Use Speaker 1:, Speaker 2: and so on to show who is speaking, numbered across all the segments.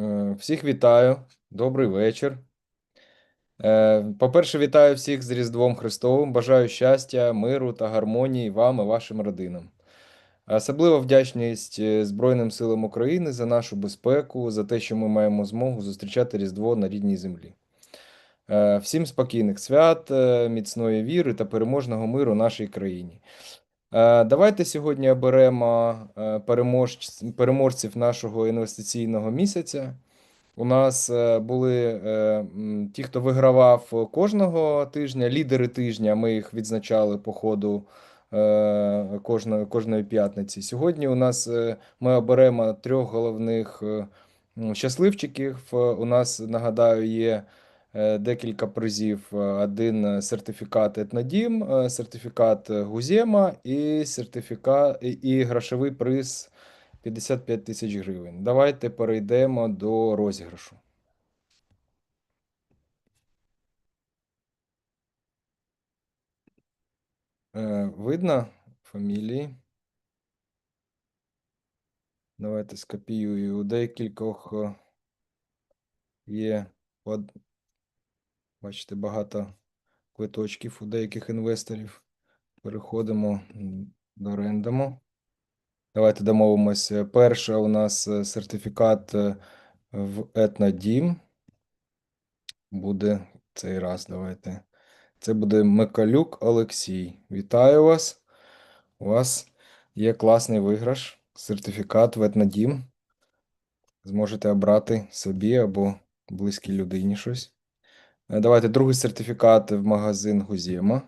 Speaker 1: Е, Всіх вітаю, добрий вечір. Е, По-перше, вітаю всіх з Різдвом Христовим. Бажаю щастя, миру та гармонії вам і вашим родинам. Особливо вдячність е, Збройним силам України за нашу безпеку, за те, що ми маємо змогу зустрічати Різдво на рідній землі. Всім спокійних свят, міцної віри та переможного миру нашій країні. Е, Давайте сьогодні оберемо е, переможців нашого інвестиційного місяця. У нас е, були ті, хто вигравав кожного тижня, лідери тижня. Ми їх відзначали по ходу кожної, кожної п'ятниці. Сьогодні у нас ми оберемо трьох головних щасливчиків. У нас, нагадаю, є декілька призів. Е, Один е, сертифікат Етнодім, е, сертифікат е, Гузєма і сертифікат і, грошовий приз 55 тисяч гривень. Давайте перейдемо до розіграшу. Е, видно фамілії? Давайте скопіюю. У декількох е, є, бачите, багато квиточків у деяких інвесторів. Переходимо до рендому. Давайте домовимося. Перше у нас е, сертифікат е, в Етнодім. Буде цей раз. Давайте. Це буде Миколюк Олексій. Вітаю вас. У вас є класний виграш, сертифікат в Етнодім. Зможете обрати собі або близькій людині щось. Е, Давайте другий сертифікат в магазин Гузєма.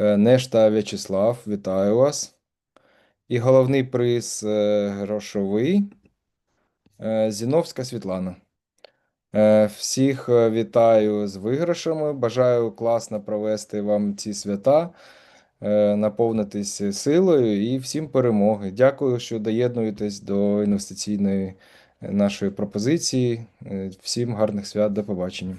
Speaker 1: Е, Нешта В'ячеслав, вітаю вас. І головний приз е, грошовий Зіновська Світлана. Всіх вітаю з виграшами. Бажаю класно провести вам ці свята, наповнитись силою і всім перемоги. Дякую, що доєднуєтесь до інвестиційної нашої пропозиції. Всім гарних свят, до побачення.